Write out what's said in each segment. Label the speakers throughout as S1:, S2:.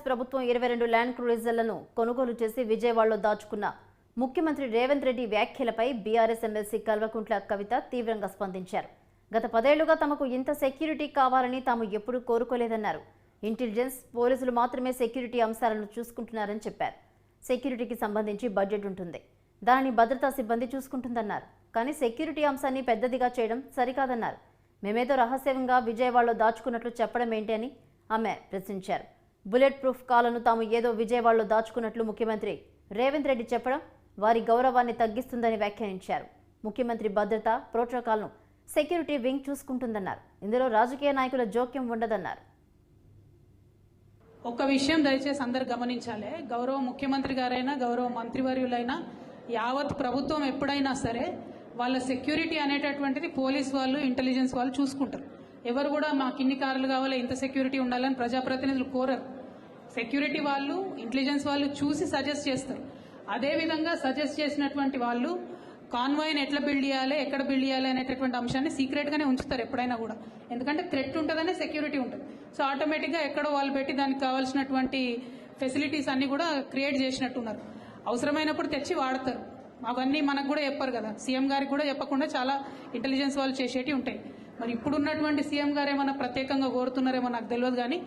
S1: BRS ప్రభుత్వం ఇరవై రెండు ల్యాండ్ క్రూయిజర్లను కొనుగోలు చేసి విజయవాడలో దాచుకున్న ముఖ్యమంత్రి రేవంత్ రెడ్డి వ్యాఖ్యలపై బీఆర్ఎస్ ఎమ్మెల్సీ కల్వకుంట్ల కవిత తీవ్రంగా స్పందించారు. గత పదేళ్ళుగా తమకు ఇంత సెక్యూరిటీ కావాలని తాము ఎప్పుడూ కోరుకోలేదన్నారు. ఇంటెలిజెన్స్ పోలీసులు మాత్రమే సెక్యూరిటీ అంశాలను చూసుకుంటున్నారని చెప్పారు. సెక్యూరిటీకి సంబంధించి బడ్జెట్ ఉంటుంది. దానిని భద్రతా సిబ్బంది చూసుకుంటుందన్నారు. కానీ సెక్యూరిటీ అంశాన్ని పెద్దదిగా చేయడం సరికాదన్నారు. మేమేదో రహస్యంగా విజయవాడలో దాచుకున్నట్లు చెప్పడం ఏంటి అని ఆమె ప్రశ్నించారు. బుల్లెట్ ప్రూఫ్ కాలను తాము ఏదో విజయవాడలో దాచుకున్నట్లు ముఖ్యమంత్రి రేవంత్ రెడ్డి చెప్పడం వారి గౌరవాన్ని తగ్గిస్తుందని వ్యాఖ్యానించారు. ముఖ్యమంత్రి భద్రత ప్రోటోకాల్ను సెక్యూరిటీ వింగ్ చూసుకుంటుందన్నారు. ఇందులో రాజకీయ నాయకుల జోక్యం ఉండదన్నారు.
S2: ఒక్క విషయం దయచేసి అందరు గమనించాలి. గౌరవ ముఖ్యమంత్రి గారైనా గౌరవ మంత్రివర్యులైనా యావత్ ప్రభుత్వం ఎప్పుడైనా సరే వాళ్ళ సెక్యూరిటీ అనేటటువంటిది పోలీస్ వాళ్ళు ఇంటెలిజెన్స్ వాళ్ళు చూసుకుంటారు. ఎవరు కూడా మాకు ఇన్ని కార్లు కావాలి ఇంత సెక్యూరిటీ ఉండాలని ప్రజాప్రతినిధులు కోరరు. సెక్యూరిటీ వాళ్ళు ఇంటెలిజెన్స్ వాళ్ళు చూసి సజెస్ట్ చేస్తారు. అదేవిధంగా సజెస్ట్ చేసినటువంటి వాళ్ళు కాన్వాయ్ని ఎట్లా బిల్డ్ చేయాలి ఎక్కడ బిల్డ్ చేయాలి అనేటటువంటి అంశాన్ని సీక్రెట్గానే ఉంచుతారు ఎప్పుడైనా కూడా. ఎందుకంటే థ్రెట్ ఉంటుందనే సెక్యూరిటీ ఉంటుంది. సో ఆటోమేటిక్గా ఎక్కడో వాళ్ళు పెట్టి దానికి కావాల్సినటువంటి ఫెసిలిటీస్ అన్నీ కూడా క్రియేట్ చేసినట్టున్నారు. అవసరమైనప్పుడు తెచ్చి వాడతారు. అవన్నీ మనకు కూడా చెప్పరు కదా. సీఎం గారికి కూడా చెప్పకుండా చాలా ఇంటెలిజెన్స్ వాళ్ళు చేసేటివి ఉంటాయి. మరి ఇప్పుడున్నటువంటి సీఎం గారు ఏమైనా ప్రత్యేకంగా కోరుతున్నారేమో నాకు తెలియదు కానీ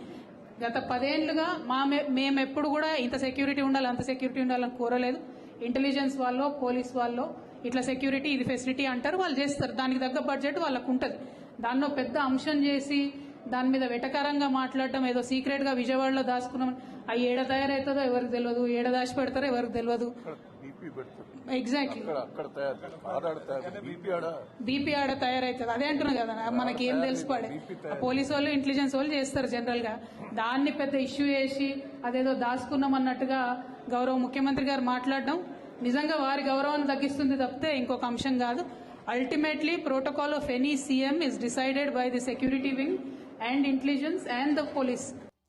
S2: గత పదేళ్ళుగా మా మే- మేము ఎప్పుడు కూడా ఇంత సెక్యూరిటీ ఉండాలి అంత సెక్యూరిటీ ఉండాలని కోరలేదు. ఇంటెలిజెన్స్ వాళ్ళు పోలీస్ వాళ్ళు ఇట్లా సెక్యూరిటీ ఇది ఫెసిలిటీ అంటారు వాళ్ళు చేస్తారు. దానికి తగ్గ బడ్జెట్ వాళ్ళకు ఉంటుంది. దాన్నో పెద్ద అంశం చేసి దాని మీద వెటకారంగా మాట్లాడడం ఏదో సీక్రెట్గా విజయవాడలో దాచుకున్నాం. అవి ఏడ తయారవుతుందో ఎవరికి తెలియదు ఏడ దాచి పెడతారో ఎవరికి తెలియదు.
S3: బీపీ
S2: ఎగ్జాక్ట్లీ
S3: అక్కడ అక్కడ తయారు ఆడాడ తయారు బీపీ ఆడ.
S2: బీపీ ఆడ తయారవుతుంది అదే అంటున్నా కదా మనకి ఏం తెలిసిపడే పోలీసు వాళ్ళు ఇంటెలిజెన్స్ వాళ్ళు చేస్తారు జనరల్గా. దాన్ని పెద్ద ఇష్యూ చేసి అదేదో దాచుకున్నాం అన్నట్టుగా గౌరవ ముఖ్యమంత్రి గారు మాట్లాడడం నిజంగా వారి గౌరవాన్ని తగ్గిస్తుంది తప్పితే ఇంకొక అంశం కాదు. Ultimately protocol of any CM is decided by the security wing and intelligence and the police